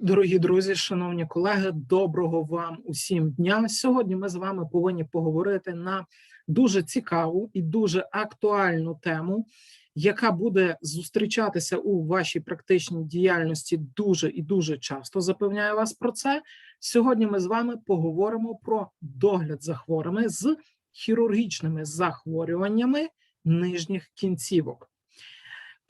Дорогі друзі, шановні колеги, доброго вам усім дня. Сьогодні ми з вами повинні поговорити на дуже цікаву і дуже актуальну тему, яка буде зустрічатися у вашій практичній діяльності дуже і дуже часто. Запевняю вас про це. Сьогодні ми з вами поговоримо про догляд за хворими з хірургічними захворюваннями нижніх кінцівок.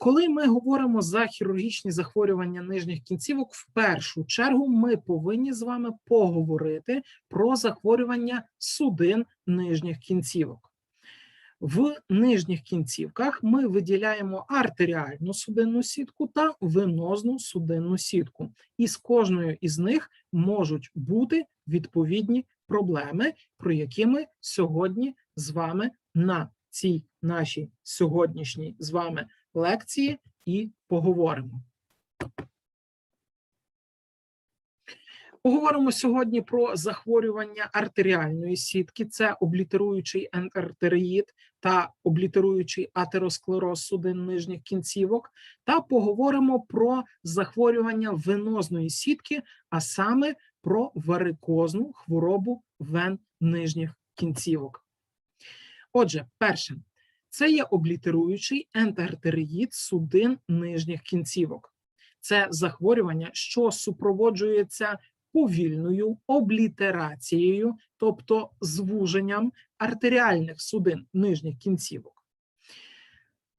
Коли ми говоримо за хірургічні захворювання нижніх кінцівок, в першу чергу ми повинні з вами поговорити про захворювання судин нижніх кінцівок. В нижніх кінцівках ми виділяємо артеріальну судинну сітку та венозну судинну сітку, і з кожною із них можуть бути відповідні проблеми, про які ми сьогодні з вами на цій нашій сьогоднішній з вами лекції і поговоримо. Поговоримо сьогодні про захворювання артеріальної сітки, це облітеруючий ентертереїд та облітеруючий атеросклероз судин нижніх кінцівок, та поговоримо про захворювання венозної сітки, а саме про варикозну хворобу вен нижніх кінцівок. Отже, перше, це є облітеруючий ентертереїд судин нижніх кінцівок. Це захворювання, що супроводжується повільною облітерацією, тобто звуженням артеріальних судин нижніх кінцівок.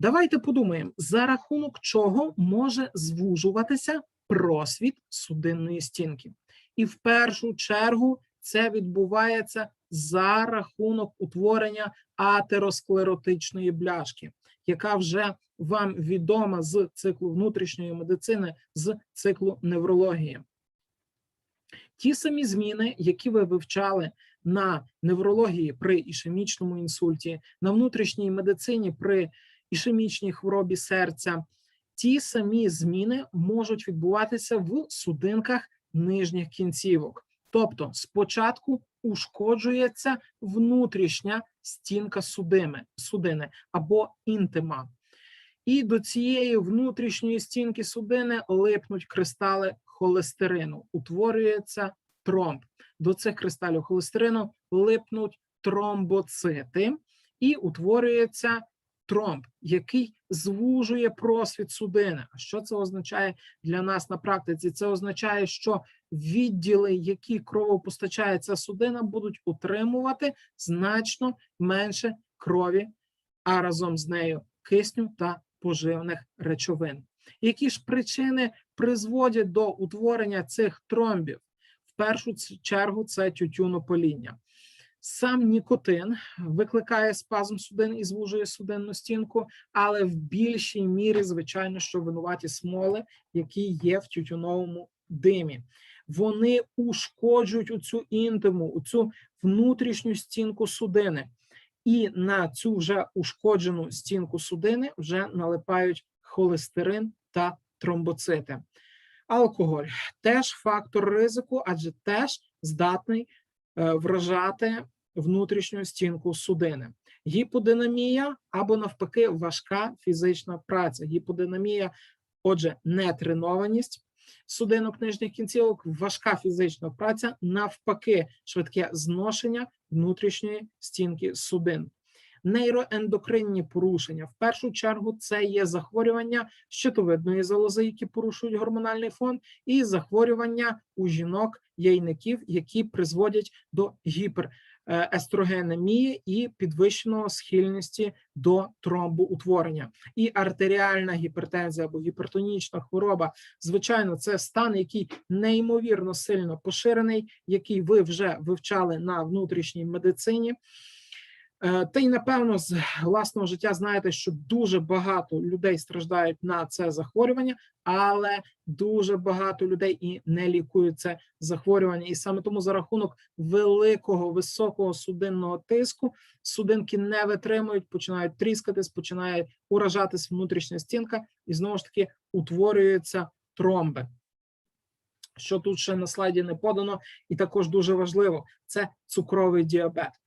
Давайте подумаємо, за рахунок чого може звужуватися просвіт судинної стінки. І в першу чергу це відбувається за рахунок утворення атеросклеротичної бляшки, яка вже вам відома з циклу внутрішньої медицини, з циклу неврології. Ті самі зміни, які ви вивчали на неврології при ішемічному інсульті, на внутрішній медицині при ішемічній хворобі серця, ті самі зміни можуть відбуватися в судинках нижніх кінцівок. Тобто, спочатку ушкоджується внутрішня стінка судими, судини або інтима. І до цієї внутрішньої стінки судини липнуть кристали холестерину, утворюється тромб. До цих кристалів холестерину липнуть тромбоцити і утворюється тромб, який звужує просвіт судини. А що це означає для нас на практиці? Це означає, що відділи, які кровопостачає ця судина, будуть утримувати значно менше крові, а разом з нею кисню та поживних речовин. Які ж причини призводять до утворення цих тромбів? В першу чергу це тютюнопоління. Сам нікотин викликає спазм судин і звужує судинну стінку, але в більшій мірі, звичайно, що винуваті смоли, які є в тютюновому димі. Вони ушкоджують цю інтиму, у цю внутрішню стінку судини, і на цю вже ушкоджену стінку судини вже налипають холестерин та тромбоцити. Алкоголь теж фактор ризику, адже теж здатний вражати внутрішню стінку судини. Гіподинамія або навпаки важка фізична праця. Гіподинамія, отже, нетренованість судинок нижніх кінцівок, важка фізична праця, навпаки, швидке зношення внутрішньої стінки судин. Нейроендокринні порушення в першу чергу це є захворювання щитовидної залози, які порушують гормональний фон, і захворювання у жінок яйників, які призводять до гіперестрогенемії і підвищеного схильності до тромбоутворення. І артеріальна гіпертензія або гіпертонічна хвороба, звичайно, це стан, який неймовірно сильно поширений, який ви вже вивчали на внутрішній медицині. Е, та й напевно з власного життя знаєте, що дуже багато людей страждають на це захворювання, але дуже багато людей і не лікують це захворювання. І саме тому за рахунок великого високого судинного тиску судинки не витримують, починають тріскатись, починає уражатись внутрішня стінка, і знову ж таки утворюються тромби. Що тут ще на слайді не подано, і також дуже важливо це цукровий діабет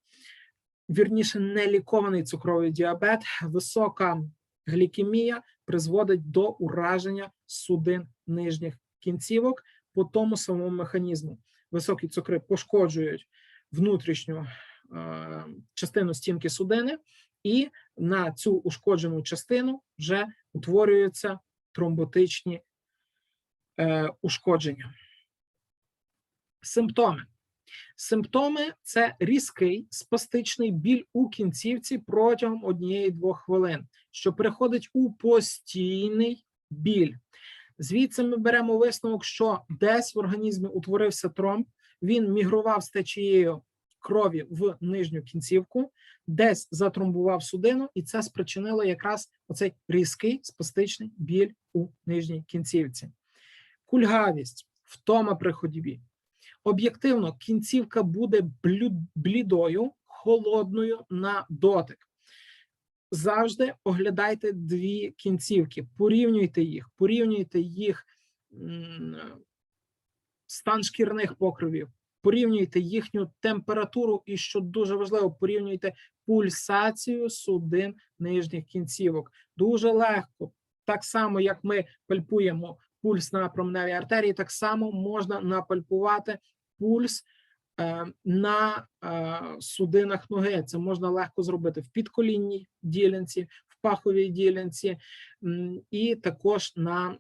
вірніше нелікований цукровий діабет, висока глікемія призводить до ураження судин нижніх кінцівок, по тому самому механізму. Високі цукри пошкоджують внутрішню е, частину стінки судини, і на цю ушкоджену частину вже утворюються тромботичні е, ушкодження. Симптоми. Симптоми це різкий спастичний біль у кінцівці протягом однієї-двох хвилин, що переходить у постійний біль. Звідси ми беремо висновок, що десь в організмі утворився тромб, він мігрував з течією крові в нижню кінцівку, десь затромбував судину, і це спричинило якраз оцей різкий спастичний біль у нижній кінцівці. Кульгавість, втома при ходьбі. Об'єктивно, кінцівка буде блідою, холодною на дотик. Завжди оглядайте дві кінцівки, порівнюйте їх, порівнюйте їх стан шкірних покривів, порівнюйте їхню температуру, і що дуже важливо, порівнюйте пульсацію судин нижніх кінцівок. Дуже легко, так само як ми пальпуємо пульс на променевій артерії, так само можна напальпувати пульс е, на е, судинах ноги. Це можна легко зробити в підколінній ділянці, в паховій ділянці, і також на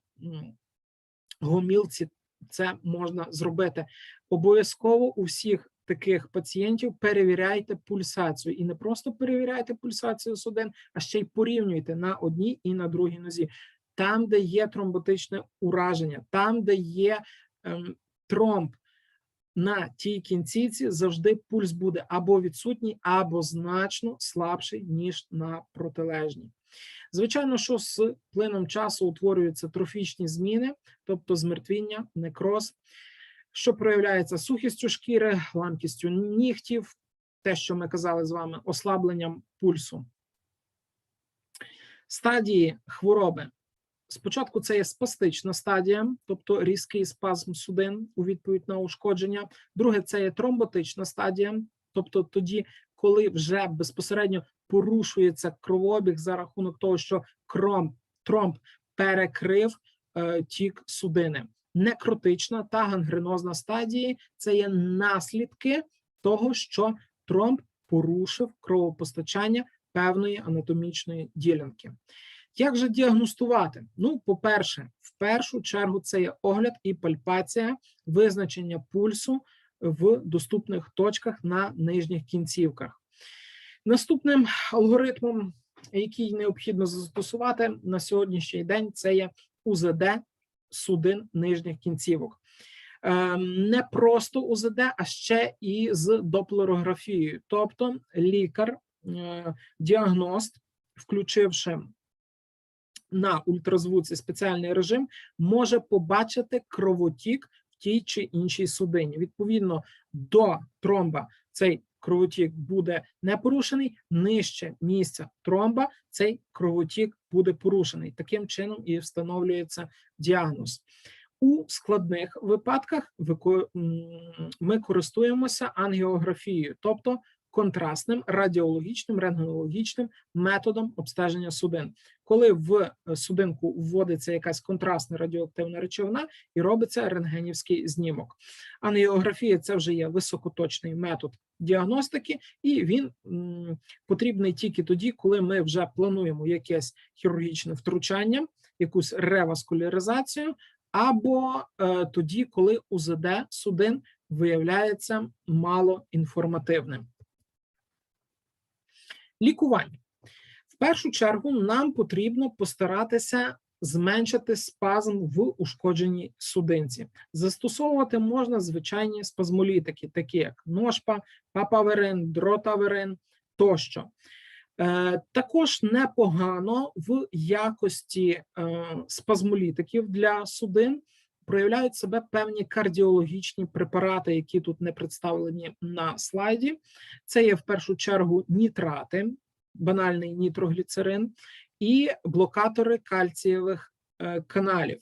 гомілці це можна зробити. Обов'язково у всіх таких пацієнтів перевіряйте пульсацію. І не просто перевіряйте пульсацію судин, а ще й порівнюйте на одній і на другій нозі. Там, де є тромботичне ураження, там, де є ем, тромб, на тій кінцівці завжди пульс буде або відсутній, або значно слабший, ніж на протилежній. Звичайно, що з плином часу утворюються трофічні зміни, тобто змертвіння, некроз, що проявляється сухістю шкіри, ламкістю нігтів, те, що ми казали з вами, ослабленням пульсу. Стадії хвороби. Спочатку це є спастична стадія, тобто різкий спазм судин у відповідь на ушкодження. Друге, це є тромботична стадія, тобто тоді, коли вже безпосередньо порушується кровообіг за рахунок того, що кром, тромб перекрив е, тік судини. Некротична та гангренозна стадії це є наслідки того, що тромб порушив кровопостачання певної анатомічної ділянки. Як же діагностувати? Ну, по-перше, в першу чергу це є огляд і пальпація визначення пульсу в доступних точках на нижніх кінцівках. Наступним алгоритмом, який необхідно застосувати на сьогоднішній день, це є УЗД судин нижніх кінцівок. Ем, Не просто УЗД, а ще і з доплерографією. Тобто лікар, е, діагност, включивши на ультразвуці спеціальний режим, може побачити кровотік в тій чи іншій судині. Відповідно до тромба цей кровотік буде не порушений, нижче місця тромба цей кровотік буде порушений. Таким чином і встановлюється діагноз. У складних випадках ми користуємося ангіографією, тобто контрастним радіологічним рентгенологічним методом обстеження судин, коли в е, судинку вводиться якась контрастна радіоактивна речовина і робиться рентгенівський знімок. Ангіографія це вже є високоточний метод діагностики, і він потрібний тільки тоді, коли ми вже плануємо якесь хірургічне втручання, якусь реваскуляризацію, або е, тоді, коли УЗД судин виявляється малоінформативним. Лікування. Першу чергу нам потрібно постаратися зменшити спазм в ушкодженій судинці. Застосовувати можна звичайні спазмолітики, такі як ношпа, папаверин, дротаверин тощо. Е, також непогано в якості е, спазмолітиків для судин проявляють себе певні кардіологічні препарати, які тут не представлені на слайді. Це є в першу чергу нітрати, банальний нітрогліцерин, і блокатори кальцієвих е, каналів,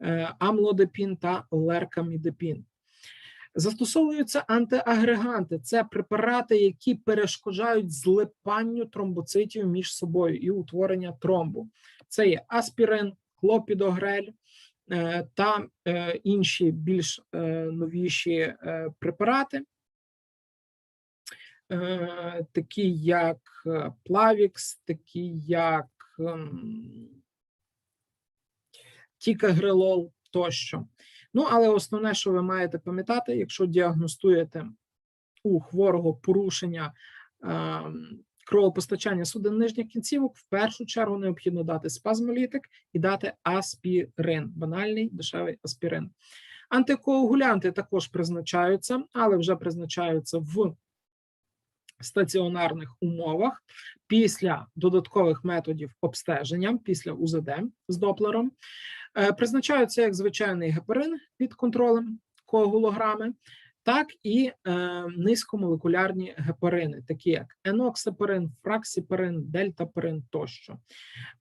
е, амлодепін та леркамідепін. Застосовуються антиагреганти. Це препарати, які перешкоджають злипанню тромбоцитів між собою і утворення тромбу. Це є аспірин, клопідогрель, е, та інші більш новіші препарати, такі як е, Plavix, такі як ем, тікагрелол тощо. Ну, але основне, що ви маєте пам'ятати, якщо діагностуєте у хворого порушення ем, кровопостачання судин нижніх кінцівок, в першу чергу необхідно дати спазмолітик і дати аспірин, банальний дешевий аспірин. Антикоагулянти також призначаються, але вже призначаються в стаціонарних умовах після додаткових методів обстеження, після УЗД з доплером. Е, Призначаються як звичайний гепарин під контролем коагулограми, так і е, низькомолекулярні гепарини, такі як еноксапарин, фраксіпарин, дельтапарин тощо.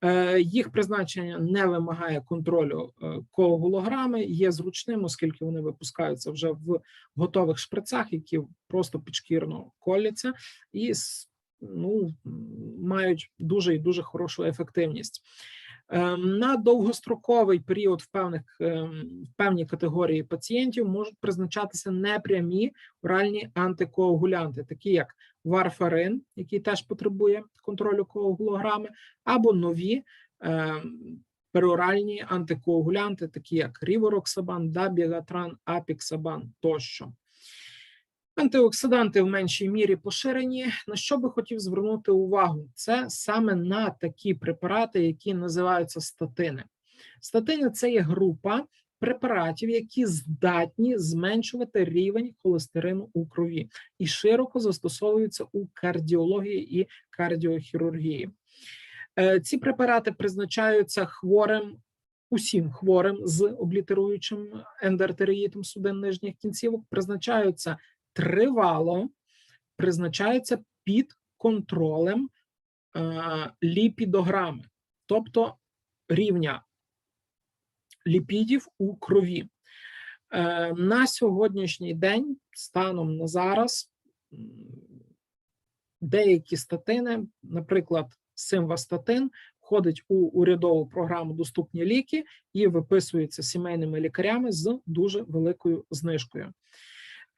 Е, їх призначення не вимагає контролю е, коагулограми, є зручним, оскільки вони випускаються вже в готових шприцах, які просто підшкірно коляться і ну, мають дуже і дуже хорошу ефективність. Ем, На довгостроковий період в певних ем, в певній категорії пацієнтів можуть призначатися непрямі оральні антикоагулянти, такі як варфарин, який теж потребує контролю коагулограми, або нові ем, пероральні антикоагулянти, такі як рівороксабан, дабігатран, апіксабан тощо. Антиоксиданти в меншій мірі поширені. На що би хотів звернути увагу? Це саме на такі препарати, які називаються статини. Статини це є група препаратів, які здатні зменшувати рівень холестерину у крові і широко застосовуються у кардіології і кардіохірургії. Е, Ці препарати призначаються хворим. Усім хворим з облітеруючим ендоартеріїтом судин нижніх кінцівок призначаються тривало призначаються під контролем е, ліпідограми, тобто рівня ліпідів у крові. Е, на сьогоднішній день, станом на зараз, деякі статини, наприклад, симвастатин, входить у урядову програму Доступні ліки і виписується сімейними лікарями з дуже великою знижкою.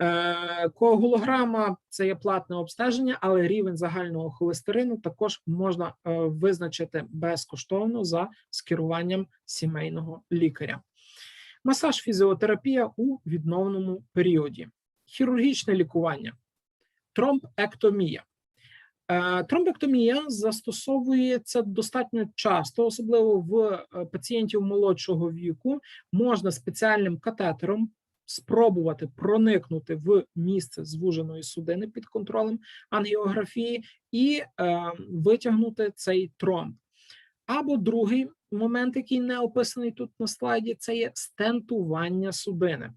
Е, Коагулограма це є платне обстеження, але рівень загального холестерину також можна е, визначити безкоштовно за скеруванням сімейного лікаря. Масаж фізіотерапія у відновному періоді, хірургічне лікування, тромбектомія. Е, Тромбектомія застосовується достатньо часто, особливо в пацієнтів молодшого віку. Можна спеціальним катетером спробувати проникнути в місце звуженої судини під контролем ангіографії і е, витягнути цей тромб. Або другий момент, який не описаний тут на слайді, це є стентування судини.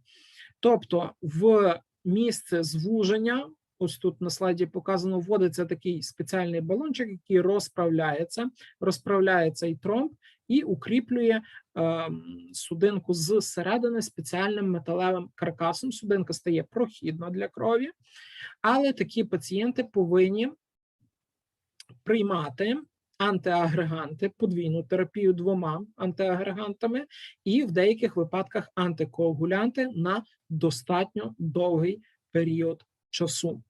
Тобто в місце звуження, ось тут на слайді показано, вводиться такий спеціальний балончик, який розправляється, розправляє цей тромб і укріплює е, судинку з середини спеціальним металевим каркасом. Судинка стає прохідна для крові, але такі пацієнти повинні приймати антиагреганти, подвійну терапію двома антиагрегантами, і в деяких випадках антикоагулянти на достатньо довгий період часу.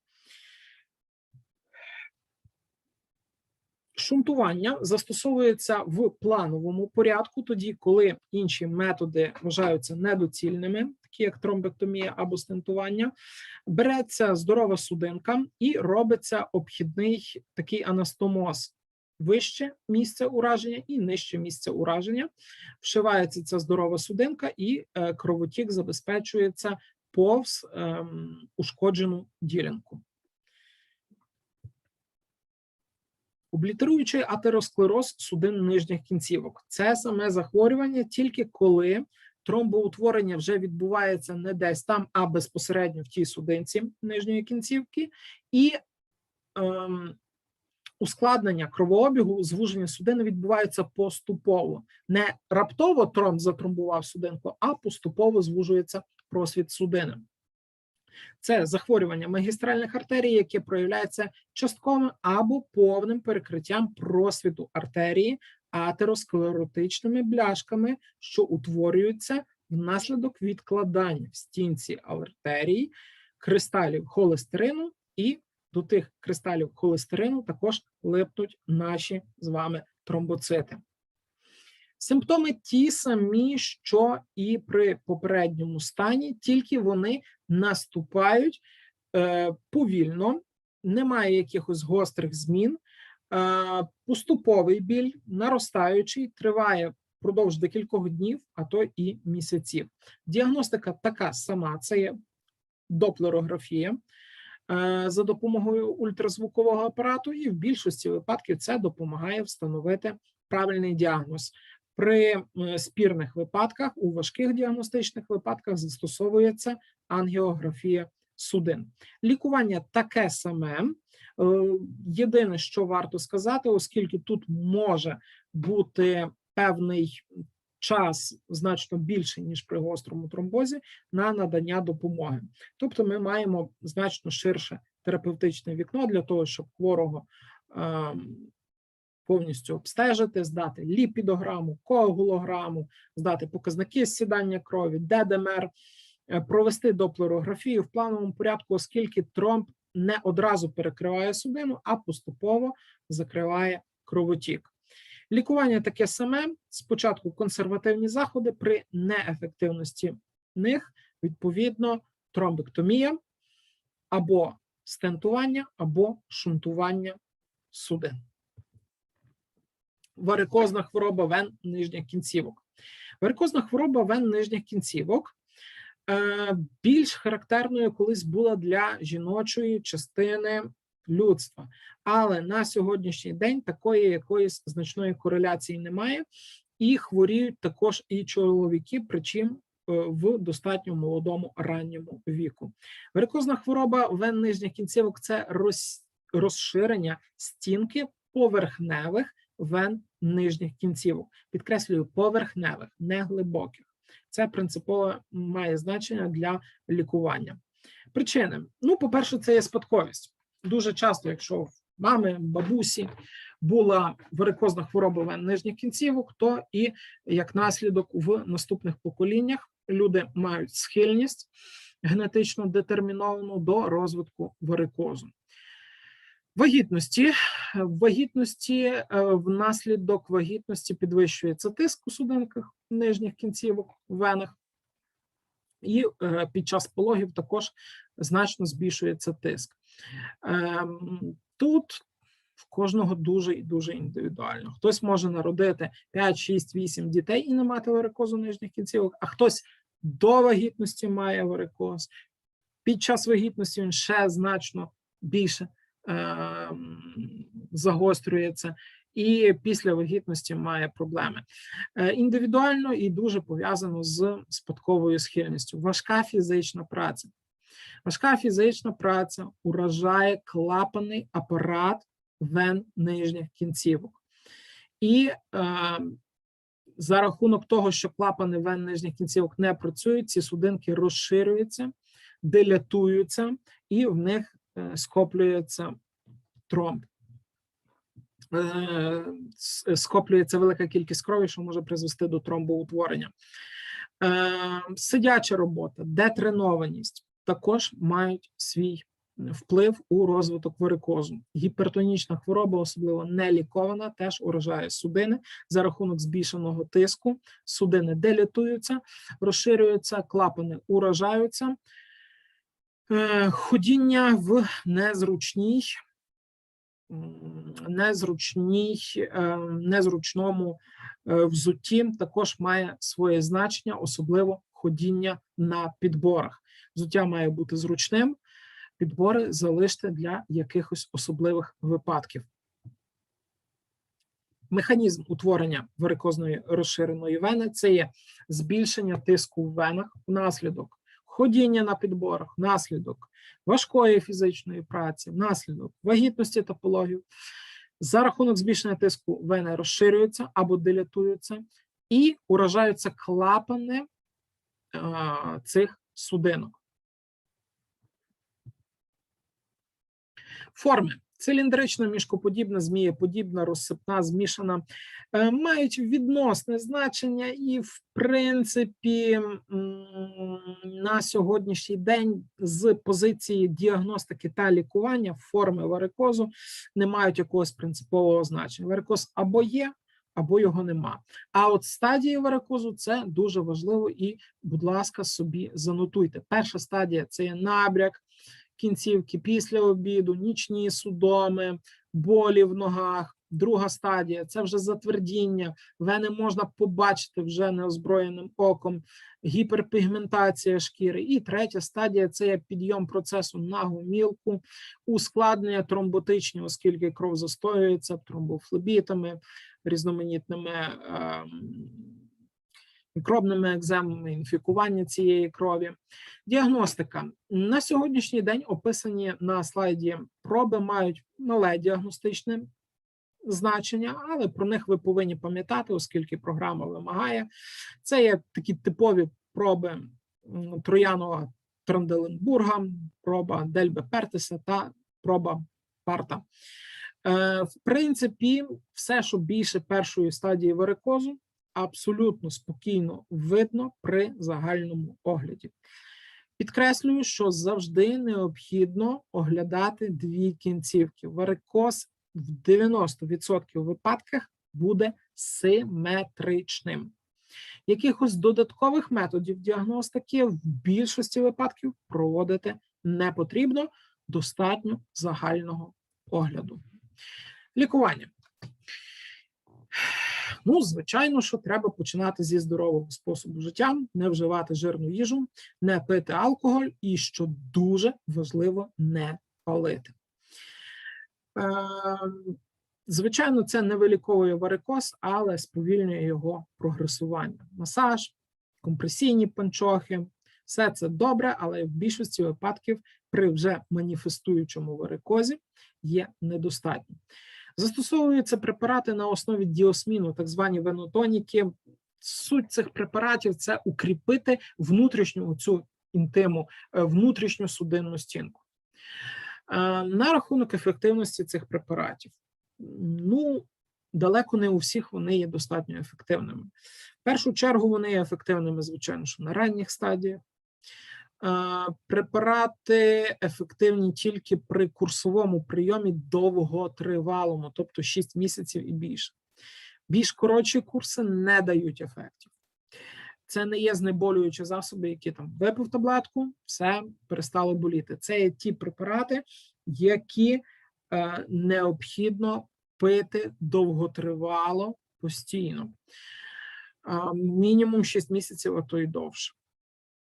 Шунтування застосовується в плановому порядку, тоді, коли інші методи вважаються недоцільними, такі як тромбектомія або стентування, береться здорова судинка і робиться обхідний такий анастомоз вище місце ураження і нижче місце ураження. Вшивається ця здорова судинка, і е, кровотік забезпечується повз ем, ушкоджену ділянку. Облітеруючий атеросклероз судин нижніх кінцівок. Це саме захворювання тільки коли тромбоутворення вже відбувається не десь там, а безпосередньо в тій судинці нижньої кінцівки, і ем, ускладнення кровообігу, звуження судини відбувається поступово. Не раптово тромб затромбував судинку, а поступово звужується просвіт судини. Це захворювання магістральних артерій, яке проявляється частковим або повним перекриттям просвіту артерії атеросклеротичними бляшками, що утворюються внаслідок відкладання в стінці артерій кристалів холестерину, і до тих кристалів холестерину також липнуть наші з вами тромбоцити. Симптоми ті самі, що і при попередньому стані, тільки вони наступають е, повільно, немає якихось гострих змін. Е, поступовий біль, наростаючий, триває впродовж декількох днів, а то і місяців. Діагностика така сама: це є доплерографія е, за допомогою ультразвукового апарату, і в більшості випадків це допомагає встановити правильний діагноз. При спірних випадках, у важких діагностичних випадках застосовується ангіографія судин. Лікування таке саме. Е, Єдине, що варто сказати, оскільки тут може бути певний час значно більший, ніж при гострому тромбозі, на надання допомоги. Тобто, ми маємо значно ширше терапевтичне вікно для того, щоб хворого е, повністю обстежити, здати ліпідограму, коагулограму, здати показники сідання крові, ДДМР, е, провести доплерографію в плановому порядку, оскільки тромб не одразу перекриває судину, а поступово закриває кровотік. Лікування таке саме. Спочатку консервативні заходи при неефективності них, відповідно, тромбектомія або стентування, або шунтування судин. Варикозна хвороба вен нижніх кінцівок. Варикозна хвороба вен нижніх кінцівок е, більш характерною колись була для жіночої частини людства. Але на сьогоднішній день такої якоїсь значної кореляції немає, і хворіють також і чоловіки, причому в достатньо молодому ранньому віку. Варикозна хвороба вен нижніх кінцівок це розширення стінки поверхневих вен нижніх кінцівок. Підкреслюю, поверхневих, не глибоких. Це принципово має значення для лікування. Причини: ну, по-перше, це є спадковість. Дуже часто, якщо в мами, бабусі була варикозна хвороба вен нижніх кінцівок, то і як наслідок в наступних поколіннях люди мають схильність генетично детерміновану до розвитку варикозу. Вагітності в вагітності е, внаслідок вагітності підвищується тиск у судинках нижніх кінцівок венах, і е, під час пологів також значно збільшується тиск. Ем, тут в кожного дуже і дуже індивідуально. Хтось може народити 5, 6, 8 дітей і не мати варикозу нижніх кінцівок, а хтось до вагітності має варикоз. Під час вагітності він ще значно більше е, загострюється, і після вагітності має проблеми. Е, індивідуально і дуже пов'язано з спадковою схильністю. Важка фізична праця. Важка фізична праця уражає клапаний апарат вен нижніх кінцівок. І е, за рахунок того, що клапани вен нижніх кінцівок не працюють, ці судинки розширюються, дилятуються, і в них е, скоплюється тромб. Е, скоплюється велика кількість крові, що може призвести до тромбоутворення. Е, сидяча робота, детренованість також мають свій вплив у розвиток варикозу. Гіпертонічна хвороба, особливо не лікована, теж уражає судини за рахунок збільшеного тиску. Судини делітуються, розширюються, клапани уражаються. Е, ходіння в незручній, незручній, е, незручному е, взутті також має своє значення, особливо ходіння на підборах. Взуття має бути зручним, підбори залиште для якихось особливих випадків. Механізм утворення варикозної розширеної вени це є збільшення тиску в венах внаслідок ходіння на підборах, внаслідок важкої фізичної праці, внаслідок вагітності та пологів. За рахунок збільшення тиску вени розширюються або дилятуються і уражаються клапани цих судинок. Форми циліндрична, мішкоподібна, змієподібна, розсипна, змішана, е, мають відносне значення, і, в принципі, на сьогоднішній день з позиції діагностики та лікування форми варикозу не мають якогось принципового значення. Варикоз або є, або його нема. А от стадії варикозу це дуже важливо і, будь ласка, собі занотуйте. Перша стадія це є набряк кінцівки після обіду, нічні судоми, болі в ногах. Друга стадія це вже затвердіння, вени можна побачити вже неозброєним оком, гіперпігментація шкіри. І третя стадія це є підйом процесу на гомілку, ускладнення тромботичні, оскільки кров застоюється тромбофлебітами, різноманітними ем, мікробними екземами, інфікування цієї крові. Діагностика на сьогоднішній день описані на слайді проби мають мале діагностичне значення, але про них ви повинні пам'ятати, оскільки програма вимагає. Це є такі типові проби м, Троянова Транделенбурга, проба Дельбе Пертеса та проба Парта. Е, В принципі, все, що більше першої стадії варикозу, абсолютно спокійно видно при загальному огляді. Підкреслюю, що завжди необхідно оглядати дві кінцівки. Варикоз в 90% випадках буде симетричним. Якихось додаткових методів діагностики в більшості випадків проводити не потрібно, достатньо загального огляду. Лікування. Ну, звичайно, що треба починати зі здорового способу життя, не вживати жирну їжу, не пити алкоголь і, що дуже важливо, не палити. Е, Звичайно, це не виліковує варикоз, але сповільнює його прогресування. Масаж, компресійні панчохи, все це добре, але в більшості випадків при вже маніфестуючому варикозі є недостатньо. Застосовуються препарати на основі діосміну, так звані венотоніки. Суть цих препаратів це укріпити внутрішню цю інтиму, е, внутрішню судинну стінку. Е, На рахунок ефективності цих препаратів. Ну, далеко не у всіх вони є достатньо ефективними. В першу чергу вони є ефективними, звичайно, що на ранніх стадіях. Е, Препарати ефективні тільки при курсовому прийомі довготривалому, тобто 6 місяців і більше. Більш коротші курси не дають ефектів. Це не є знеболюючі засоби, які там випив таблетку, все перестало боліти. Це є ті препарати, які е, необхідно пити довготривало постійно. Е, мінімум 6 місяців, а то й довше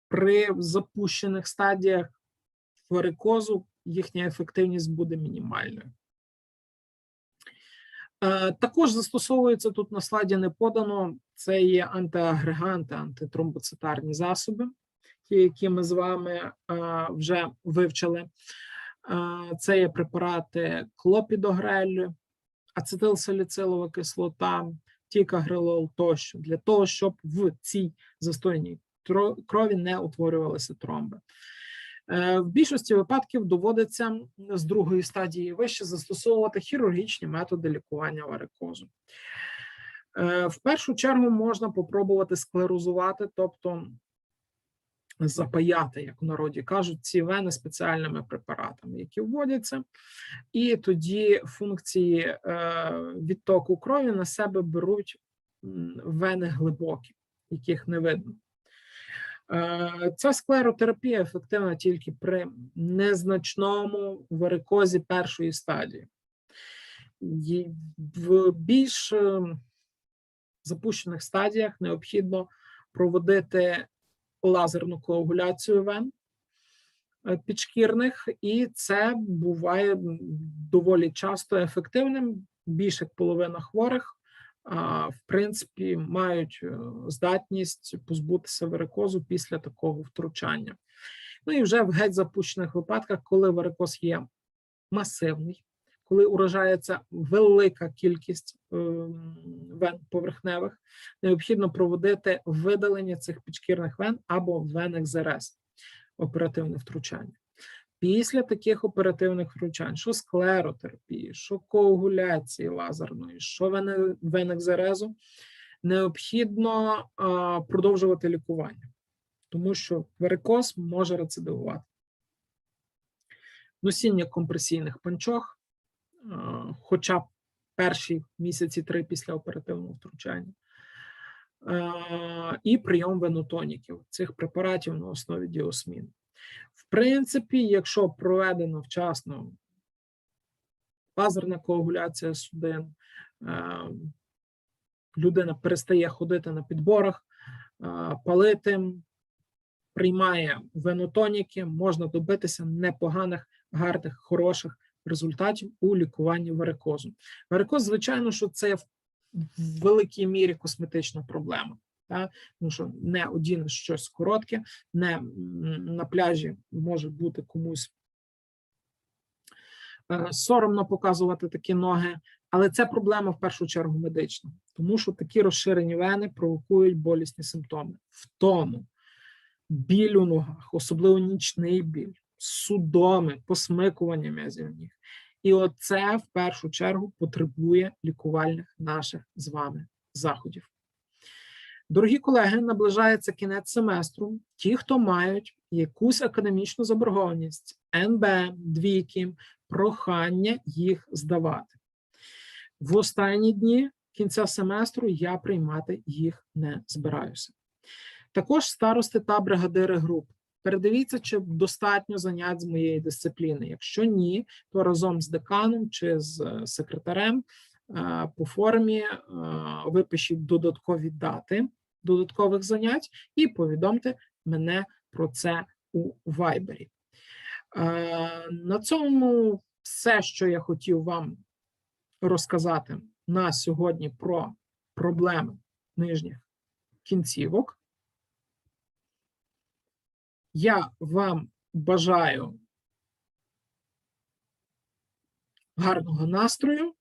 при запущених стадіях варикозу їхня ефективність буде мінімальною. Е, Також застосовується тут на слайді не подано, це є антиагреганти, антитромбоцитарні засоби, ті, які ми з вами е, вже вивчили. Е, Це є препарати клопідогрель, ацетилсаліцилова кислота, тікагрелол тощо, для того, щоб в цій застойній крові не утворювалися тромби. Е, В більшості випадків доводиться з другої стадії вище застосовувати хірургічні методи лікування варикозу. Е, В першу чергу можна попробувати склерозувати, тобто запаяти, як в народі кажуть, ці вени спеціальними препаратами, які вводяться, і тоді функції е, відтоку крові на себе беруть вени глибокі, яких не видно. Е, Ця склеротерапія ефективна тільки при незначному варикозі першої стадії. В більш е, запущених стадіях необхідно проводити лазерну коагуляцію вен е, підшкірних, і це буває доволі часто ефективним. Більше половина хворих в принципі, мають е, здатність позбутися варикозу після такого втручання. Ну і вже в геть запущених випадках, коли варикоз є масивний, коли уражається велика кількість ем, вен поверхневих, необхідно проводити видалення цих підшкірних вен або вен ЗРС, оперативне втручання. Після таких оперативних втручань, що склеротерапії, що коагуляції лазерної, що вене- венекзерезу, необхідно а, продовжувати лікування, тому що варикоз може рецидивувати. Носіння компресійних панчох, а, хоча б перші місяці три після оперативного втручання, е, і прийом венотоніків цих препаратів на основі діосміну. Принципі, якщо проведено вчасно лазерна коагуляція судин, е, людина перестає ходити на підборах, е, палити, приймає венотоніки, можна добитися непоганих, гарних, хороших результатів у лікуванні варикозу. Варикоз, звичайно, що це в великій мірі косметична проблема. Та? Тому що не одінеш щось коротке, не на пляжі може бути комусь е, соромно показувати такі ноги, але це проблема в першу чергу медична, тому що такі розширені вени провокують болісні симптоми. Втому, біль у ногах, особливо нічний біль, судоми, посмикування м'язів ніг. І оце в першу чергу потребує лікувальних наших з вами заходів. Дорогі колеги, наближається кінець семестру. Ті, хто мають якусь академічну заборгованість, НБ, двійки, прохання їх здавати. В останні дні кінця семестру я приймати їх не збираюся. Також старости та бригадири груп. Передивіться, чи достатньо занять з моєї дисципліни. Якщо ні, то разом з деканом чи з е, секретарем е, по формі е, випишіть додаткові дати додаткових занять і повідомте мене про це у Вайбері. На цьому все, що я хотів вам розказати на сьогодні про проблеми нижніх кінцівок. Я вам бажаю гарного настрою.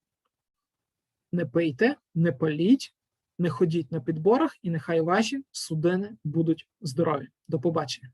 Не пийте, не паліть, не ходіть на підборах, і нехай ваші судини будуть здорові. До побачення.